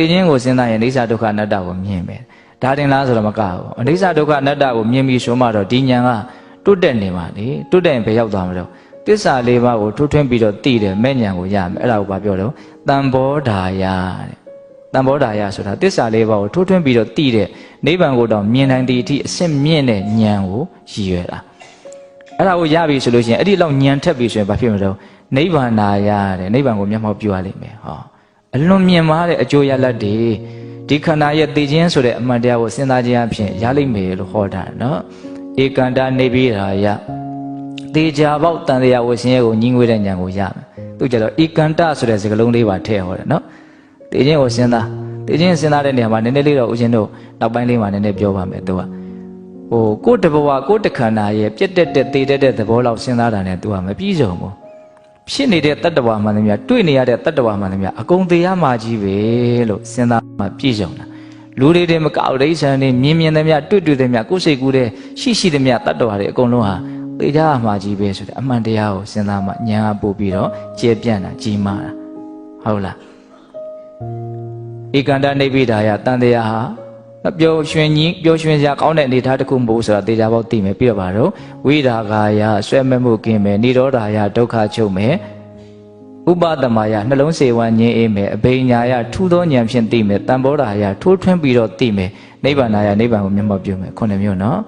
သိခြင်းကိုစဉ်းစားရင်အိဋ္ဌဒုက္ခအနတ္တကိုမြင်မယ်ဒါတင်လားဆိုတော့မကဘူးအိဋ္ဌဒုက္ခအနတ္တကိုမြင်ပြီးဆိုမှတော့ဒီဉာဏ်ကတွတ်တက်နေပါလေတွတ်တက်ရင်ဘယ်ရောက်သွားမလို့သစ္စာလေးပါးကိုထိုးထွင်းပြီးတော့သိတယ်မဲ့ဉာဏ်ကိုရမယ်အဲ့ဒါကိုဘာပြောတော့တံဘောဓာယတဲ့တံဘောဓာယဆိုတာသစ္စာလေးပါးကိုထိုးထွင်းပြီးတော့သိတဲ့နိဗ္ဗာန်ကိုတော့မြင်နိုင်တဲ့အထိအစစ်မြင့်တဲ့ဉာဏ်ကိုရည်ရွယ်တာအဲ့ဒါကိုရပြီဆိုလို့ရှိရင်အဲ့ဒီလောက်ဉာဏ်ထက်ပြီဆိုရင်ဘာဖြစ်မလို့နိဗ္ဗာန်နာယတဲ့နိဗ္ဗာန်ကိုမျက်မှောက်ပြုရလိမ့်မယ်ဟော အလွန်မြင့်မားတဲ့အကျိုးရလဒ်တွေဒီခန္ဓာရဲ့သိခြင်းဆိုတဲ့အမှန်တရားကိုစဉ်းစားခြင်းအဖြစ်ရလိမ့်မယ်လို့ဟောတာနော်ဧကန္တနေပိရာယသေချာပေါက်တန်တရားဝဆင်းရဲကိုညီငွေတဲ့ဉာဏ်ကိုရမယ်သူကြတော့ဧကန္တဆိုတဲ့စကားလုံးလေးပါထည့်ဟောတယ်နော်သိခြင်းကိုစဉ်းစားသိခြင်းစဉ်းစားတဲ့နေရာမှာနည်းနည်းလေးတော့ဦးဇင်းတို့နောက်ပိုင်းလေးမှာနည်းနည်းပြောပါမယ်သူကဟိုကိုယ်တဘဝကိုယ်တခန္ဓာရဲ့ပြက်တက်တဲ့သေတက်တဲ့သဘောလောက်စဉ်းစားတာနဲ့သူကမပြည့်စုံဘူး ဖြစ်နေတဲ့တတ္တဝါမှန်သမျှတွေ့နေရတဲ့တတ္တဝါမှန်သမျှအကုန်သေးရမှာကြီးပဲလို့စဉ်းစားမှပြည့်စုံတာလူတွေတွေမကောက်ဒိဋ္ဌံတွေမြင်မြင်သမျှတွေ့တွေ့သမျှကိုယ်စိတ်ကူးတဲ့ရှိရှိသမျှတတ္တဝါတွေအကုန်လုံးဟာသေကြရမှာကြီးပဲဆိုတဲ့အမှန်တရားကိုစဉ်းစားမှဉာဏ်ကပို့ပြီးတော့ကျေပြန့်တာကြီးမားတာဟုတ်လားဧကန္တနိဗ္ဗိဒာယတန်တရားဟာမ ပျော်ရွှင်ကြီးပျော်ရွှင်စရာကောင်းတဲ့အနေအထားတစ်ခုမဟုတ်ဘူးဆိုတာသေချာပေါက်သိမယ်ပြီးတော့ပါတော့ဝိဒါကာယဆွဲမဲ့မှုကင်းမယ်និရောဓာယဒုက္ခချုပ်မယ်ဥပဒမာယနှလုံးစေဝံငြင်းအေးမယ်အဘိညာယထူးသောဉာဏ်ဖြင့်သိမယ်တံဘောဓာယထိုးထွင်းပြီးတော့သိမယ်နိဗ္ဗာန်ယနိဗ္ဗာန်ကိုမျက်မှောက်ပြုမယ်ခုနှစ်မျိုးနော်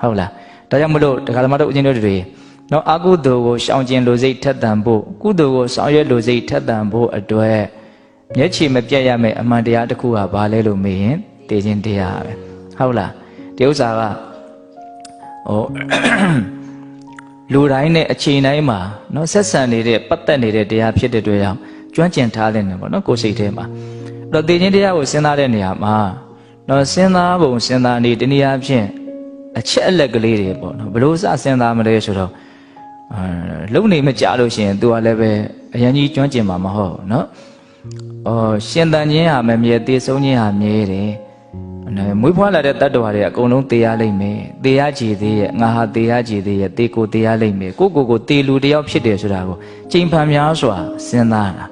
ဟုတ်လားဒါကြောင့်မလို့ဒကာဓမ္မတို့အချင်းတို့တွေနော်အကုသိုလ်ကိုရှောင်ကျင်လိုစိတ်ထက်သန်ဖို့ကုသိုလ်ကိုဆောင်ရွက်လိုစိတ်ထက်သန်ဖို့အတွက်မျက်ခြေမပြတ်ရမယ်အမှန်တရားတစ်ခုဟာဘာလဲလို့မေးရင် တည်ခြင်းတရားပဲဟုတ်လားဒီဥစ္စာကဟို လူတိုင်းနဲ့အချိန်တိုင်းမှာเนาะဆက်ဆံနေတဲ့ပတ်သက်နေတဲ့တရားဖြစ်တဲ့အတွက်ကြောင့်ကျွမ်းကျင်ထားတဲ့နေပေါ့เนาะကိုယ်စိတ်ထဲမှာအဲ့တော့တည်ခြင်းတရားကိုစဉ်းစားတဲ့နေရာမှာเนาะစဉ်းစားပုံစဉ်းစားနေတနည်းအားဖြင့်အချက်အလက်ကလေးတွေပေါ့เนาะဘလို့စစဉ်းစားမလဲဆိုတော့အာလုံနေမကြလို့ရှိရင် तू ကလည်းပဲအရင်ကြီးကျွမ်းကျင်မှာမဟုတ်ဘူးเนาะအော်ရှင်တန်ခြင်းဟာမမြဲတည်ဆုံးခြင်းဟာမြဲတယ်နော် မွေးဖွားလာတဲ့တတ္တဝါတွေအကုန်လုံးတေးရလိမ့်မယ်တေးရကြည်သေးရဲ့ငါဟာတေးရကြည်သေးရဲ့တေးကိုတေးရလိမ့်မယ်ကိုကိုကိုတေးလူတယောက်ဖြစ်တယ်ဆိုတာကိုချိန်ဖန်များစွာစဉ်းစားတာ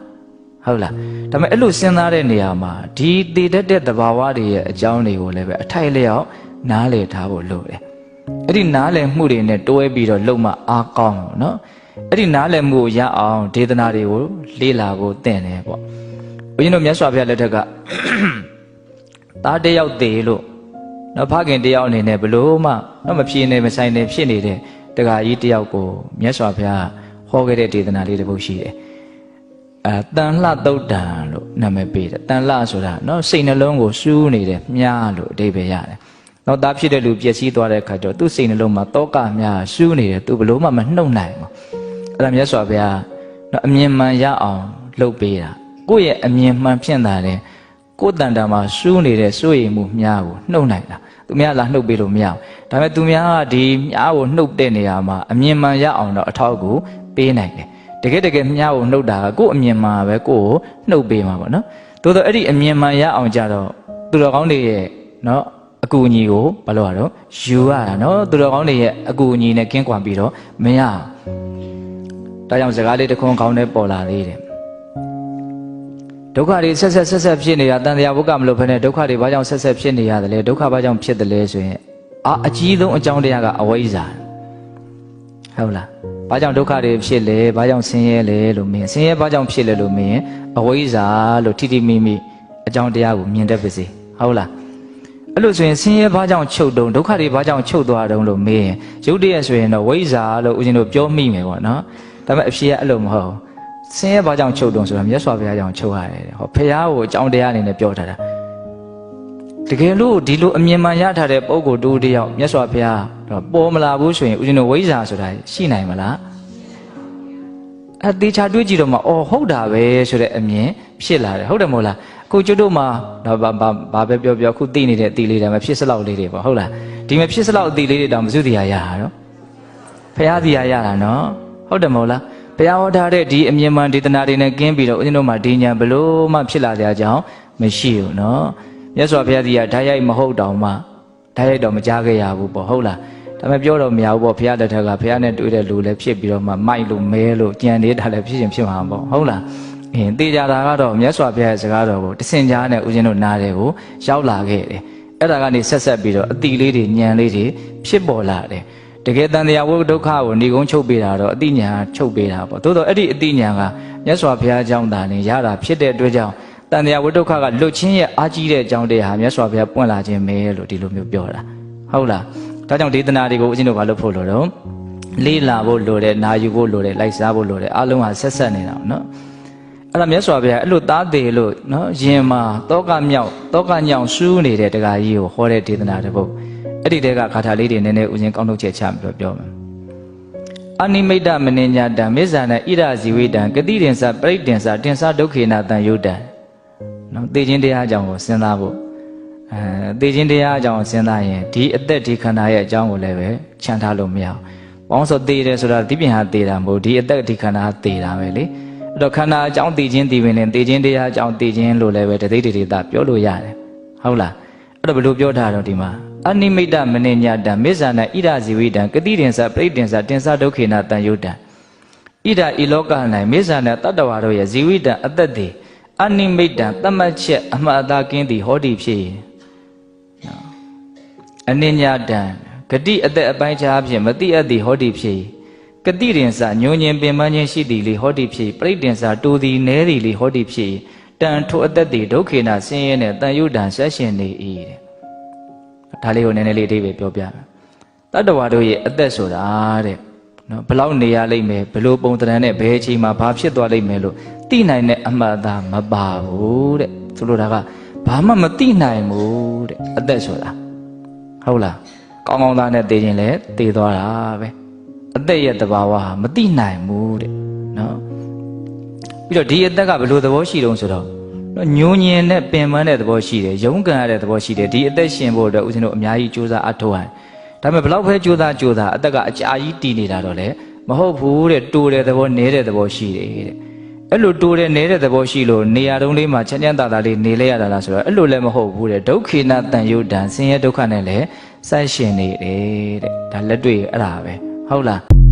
ဟုတ်လားဒါပေမဲ့အဲ့လိုစဉ်းစားတဲ့နေရာမှာဒီတေးတတ်တဲ့သဘာဝတွေရဲ့အကြောင်းတွေကိုလည်းပဲအထိုက်လျောက်နားလည်ထားဖို့လိုတယ်အဲ့ဒီနားလည်မှုတွေနဲ့တွဲပြီးတော့လုံမအားကောင်းတော့နော်အဲ့ဒီနားလည်မှုကိုရအောင်ဒေသနာတွေကိုလေ့လာဖို့သင်တယ်ပေါ့ဘုရင်တို့မြတ်စွာဘုရားလက်ထက်က သားတစ်ယောက်တည်လို့နော်ဖခင်တစ်ယောက်အနေနဲ့ဘလို့မှတော့မဖြေနေမဆိုင်နေဖြစ်နေတဲ့တက္ကကြီးတစ်ယောက်ကိုမြတ်စွာဘုရားဟောခဲ့တဲ့ဒေသနာလေးတစ်ပုဒ်ရှိတယ်အဲတန်လှသုတ်တံလို့နာမည်ပေးတယ်တန်လှဆိုတာနော်စိတ်နှလုံးကိုစူးနေတယ်မြားလို့အဓိပ္ပာယ်ရတယ်နော်သားဖြစ်တဲ့လူပျက်စီးသွားတဲ့အခါကျတော့သူ့စိတ်နှလုံးမှာတောကမြားစူးနေတယ်သူဘလို့မှမနှုတ်နိုင်ဘူးအဲ့ဒါမြတ်စွာဘုရားနော်အမြင်မှန်ရအောင်လုပ်ပေးတာကိုယ့်ရဲ့အမြင်မှန်ဖြစ်တာလေ ကိုယ်တန်တာမှာစူးနေတဲ့စိုးရိမ်မှုမြားကိုနှုတ်နိုင်တာသူများလာနှုတ်ပေးလို့မရဘူးဒါပေမဲ့သူများကဒီမြားကိုနှုတ်တဲ့နေရာမှာအမြင်မှန်ရအောင်တော့အထောက်ကိုပေးနိုင်တယ်တကယ်တကယ်မြားကိုနှုတ်တာကကိုယ့်အမြင်မှန်ပဲကိုယ့်ကိုနှုတ်ပေးမှာပေါ့နော်သို့တော့အဲ့ဒီအမြင်မှန်ရအောင်ကြတော့သူတော်ကောင်းတွေရဲ့နော်အကူအညီကိုဘာလို့ရတော့ယူရတာနော်သူတော်ကောင်းတွေရဲ့အကူအညီနဲ့ကင်းကွာပြီးတော့မရအောင်ဒါကြောင့်စကားလေးတစ်ခွန်းကောင်းနဲ့ပေါ်လာသေးတယ် ဒုက္ခတွေဆက်ဆက်ဆက်ဆက်ဖြစ်နေတာတန်တရားဘုကမလို့ဖ ೇನೆ ဒုက္ခတွေဘာကြောင့်ဆက်ဆက်ဖြစ်နေရတယ်လဲဒုက္ခဘာကြောင့်ဖြစ်တယ်လဲဆိုရင်အာအကြီးဆုံးအကြောင်းတရားကအဝိဇ္ဇာဟုတ်လားဘာကြောင့်ဒုက္ခတွေဖြစ်လဲဘာကြောင့်ဆင်းရဲလဲလို့မင်းဆင်းရဲဘာကြောင့်ဖြစ်လဲလို့မင်းအဝိဇ္ဇာလို့ထိထိမိမိအကြောင်းတရားကိုမြင်တတ်ပါစေဟုတ်လားအဲ့လိုဆိုရင်ဆင်းရဲဘာကြောင့်ချုပ်တုံဒုက္ခတွေဘာကြောင့်ချုပ်သွားတုံလို့မေးရင်ရုပ်တရက်ဆိုရင်တော့ဝိဇ္ဇာလို့ဦးဇင်းတို့ပြောမိမယ်ပေါ့နော်ဒါပေမဲ့အဖြေကအဲ့လိုမဟုတ်ဘူး ဆင်းရဲဘာကြောင့်ချုပ်တုံဆိုတာမြတ်စွာဘုရားကြောင့်ချုပ်ရတယ်တဲ့ဟောဖះကိုအကြောင်းတရားအနေနဲ့ပြောထားတာတကယ်လို့ဒီလိုအမြင်မှန်ရထားတဲ့ပုံကိုတူတယောက်မြတ်စွာဘုရားတော့ပေါ်မလာဘူးဆိုရင်ဦးဇင်းတို့ဝိဇ္ဇာဆိုတာရှိနိုင်မလားအသေးချာတွေးကြည့်တော့မှအော်ဟုတ်တာပဲဆိုတဲ့အမြင်ဖြစ်လာတယ်ဟုတ်တယ်မဟုတ်လားအခုကျွတ်တို့မှာတော့ဘာဘာဘာပဲပြောပြောအခုသိနေတဲ့အသီလေးတွေမဖြစ်စလောက်လေးတွေပေါ့ဟုတ်လားဒီမဖြစ်စလောက်အသီလေးတွေတောင်မစုတရားရတာတော့ဖះတရားရတာနော်ဟုတ်တယ်မဟုတ်လား ဘုရားဟောထားတဲ့ဒီအမြင်မှန်ဒေသနာတွေနဲ့ကင်းပြီးတော့ဦးဇင်းတို့မှာဒီညာဘလို့မှဖြစ်လာကြအောင်မရှိဘူးနော်မြတ်စွာဘုရားကြီးကဓာတ်ရိုက်မဟုတ်တောင်မှဓာတ်ရိုက်တော့မကြားခဲ့ရဘူးပေါ့ဟုတ်လားဒါပေမဲ့ပြောတော့မရဘူးပေါ့ဘုရားလက်ထက်ကဘုရားနဲ့တွေ့တဲ့လူလည်းဖြစ်ပြီးတော့မှမိုက်လို့မဲလို့ကြံနေတာလည်းဖြစ်ရင်ဖြစ်မှာပေါ့ဟုတ်လားအင်းတေကြတာကတော့မြတ်စွာဘုရားရဲ့စကားတော်ကိုတစင်ကြားနဲ့ဦးဇင်းတို့နားတယ်ကိုရောက်လာခဲ့တယ်အဲ့ဒါကနေဆက်ဆက်ပြီးတော့အတိလေးတွေညံလေးတွေဖြစ်ပေါ်လာတယ် တကယ်တန်တရားဝိဒုက္ခကိုဏီကုန်းချုပ်ပေးတာတော့အတိညာချုပ်ပေးတာပေါ့သို့တော့အဲ့ဒီအတိညာကမြတ်စွာဘုရားအကြောင်းသာနေရတာဖြစ်တဲ့အတွက်ကြောင့်တန်တရားဝိဒုက္ခကလွတ်ချင်းရဲ့အာကြီးတဲ့အကြောင်းတရားဟာမြတ်စွာဘုရားပွင့်လာခြင်းပဲလို့ဒီလိုမျိုးပြောတာဟုတ်လားဒါကြောင့်ဒေသနာတွေကိုဦးဇင်းတို့ဘာလို့ဖို့လို့တော့လေးလာဖို့လိုတယ်နာယူဖို့လိုတယ်လိုက်စားဖို့လိုတယ်အလုံးဟာဆက်ဆက်နေတာနော်အဲ့ဒါမြတ်စွာဘုရားအဲ့လိုသားသေးလို့နော်ယင်မှာတောကမြောက်တောကညောင်စူးနေတဲ့တရားကြီးကိုဟောတဲ့ဒေသနာတစ်ပုဒ် အဲ့ဒီတဲကခါထာလေးတွေနည်းနည်းဦးဇင်းကောင်းထုတ်ချက်ချပြီးတော့ပြောမယ်အနိမိတ်တမနိညာတံမေဇာနဣရဇီဝိတံဂတိတင်္စပရိတင်္စတင်္စဒုက္ခေနတံယုတ်တံနော်သိချင်းတရားအကြောင်းကိုစဉ်းစားဖို့အဲသိချင်းတရားအကြောင်းကိုစဉ်းစားရင်ဒီအသက်ဒီခန္ဓာရဲ့အကြောင်းကိုလည်းပဲခြံထားလို့မရဘူး။ဘောင်းဆိုသိတယ်ဆိုတာဒီပြင်ဟာသိတာမဟုတ်ဒီအသက်ဒီခန္ဓာသိတာပဲလေ။အဲ့တော့ခန္ဓာအကြောင်းသိချင်းသိပင်နဲ့သိချင်းတရားအကြောင်းသိချင်းလို့လည်းပဲတသိတိတိတာပြောလို့ရတယ်။ဟုတ်လား။အဲ့တော့ဘယ်လိုပြောထားတော့ဒီမှာ အနိမိတ်တမနိညာတံမေဇာနဣရဇီဝိတံဂတိတင်္စပရိတင်္စတင်္စဒုက္ခေနတံယုတ်တံဣဒဤလောက၌မေဇာနတတ္တဝါတို့ရဲ့ဇီဝိတံအသက်သည်အနိမိတ်တံတမတ်ချက်အမှတ်အသားကင်းသည်ဟောဒီဖြစ်၏အနိညာတံဂတိအသက်အပိုင်းခြားဖြင့်မတိအပ်သည်ဟောဒီဖြစ်၏ကတိရင်စာညိုညင်ပင်ပန်းခြင်းရှိသည်လေဟောဒီဖြစ်၏ပရိတင်္စာတူသည်နဲသည်လေဟောဒီဖြစ်၏တန်ထိုအသက်သည်ဒုက္ခေနဆင်းရဲနှင့်တန်ယုဒံဆက်ရှင်နေ၏တဲ့ ဒါလေးကိုနည်းနည်းလေးအသေးပဲပြောပြမယ်တတ္တဝါတို့ရဲ့အသက်ဆိုတာတဲ့နော်ဘယ်လောက်နေရလိမ့်မယ်ဘယ်လိုပုံသဏ္ဍာန်နဲ့ဘယ်အချိန်မှာဘာဖြစ်သွားလိမ့်မယ်လို့သိနိုင်တဲ့အမှတ်အသားမပါဘူးတဲ့ဆိုလိုတာကဘာမှမသိနိုင်ဘူးတဲ့အသက်ဆိုတာဟုတ်လားကောင်းကောင်းသားနဲ့သိခြင်းလဲသိသွားတာပဲအသက်ရဲ့တဘာဝဟာမသိနိုင်ဘူးတဲ့နော်ပြီးတော့ဒီအသက်ကဘယ်လိုသဘောရှိတုံးဆိုတော့နော် ညိုညင်နဲ့ပင်ပန်းတဲ့သဘောရှိတယ်ရုန်းကန်ရတဲ့သဘောရှိတယ်ဒီအသက်ရှင်ဖို့အတွက်ဦးဇင်းတို့အများကြီးစူးစမ်းအထောက်ဟန်ဒါပေမဲ့ဘလောက်ပဲကြိုးစားကြိုးစားအသက်ကအကြာကြီးတည်နေတာတော့လေမဟုတ်ဘူးတဲ့တိုးတဲ့သဘောနဲတဲ့သဘောရှိတယ်တဲ့အဲ့လိုတိုးတဲ့နဲတဲ့သဘောရှိလို့နေရာတုံးလေးမှာချမ်းချမ်းသာသာလေးနေလဲရတာလားဆိုတော့အဲ့လိုလည်းမဟုတ်ဘူးတဲ့ဒုက္ခိနတန်ယုတ်တံဆင်းရဲဒုက္ခနဲ့လည်းဆက်ရှင်နေတယ်တဲ့ဒါလက်တွေ့အဲ့ဒါပဲဟုတ်လား